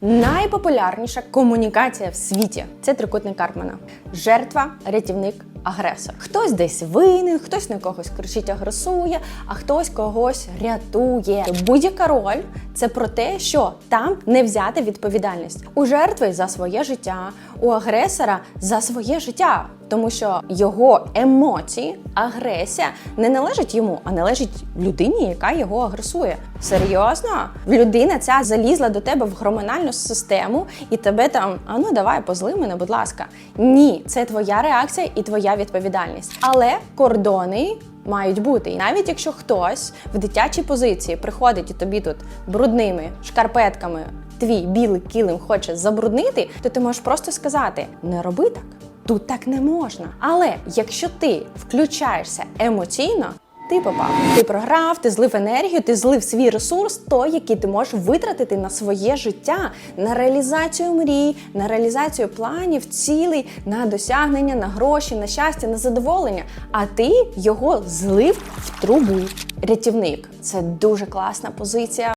Найпопулярніша комунікація в світі це трикутник Карпмана. Жертва, рятівник, агресор. Хтось десь винен, хтось на когось кричить, агресує, а хтось когось рятує. Будь-яка роль це про те, що там не взяти відповідальність у жертви за своє життя, у агресора за своє життя. Тому що його емоції, агресія не належить йому, а належить людині, яка його агресує. Серйозно? Людина ця залізла до тебе в гормональну систему і тебе там, а ну давай, позли мене, будь ласка. Ні, це твоя реакція і твоя відповідальність. Але кордони. Мають бути, і навіть якщо хтось в дитячій позиції приходить і тобі тут брудними шкарпетками твій білий килим хоче забруднити, то ти можеш просто сказати: не роби так. Тут так не можна. Але якщо ти включаєшся емоційно, ти попав. Ти програв, ти злив енергію, ти злив свій ресурс, той, який ти можеш витратити на своє життя, на реалізацію мрій, на реалізацію планів, цілей, на досягнення, на гроші, на щастя, на задоволення. А ти його злив в трубу. Рятівник це дуже класна позиція.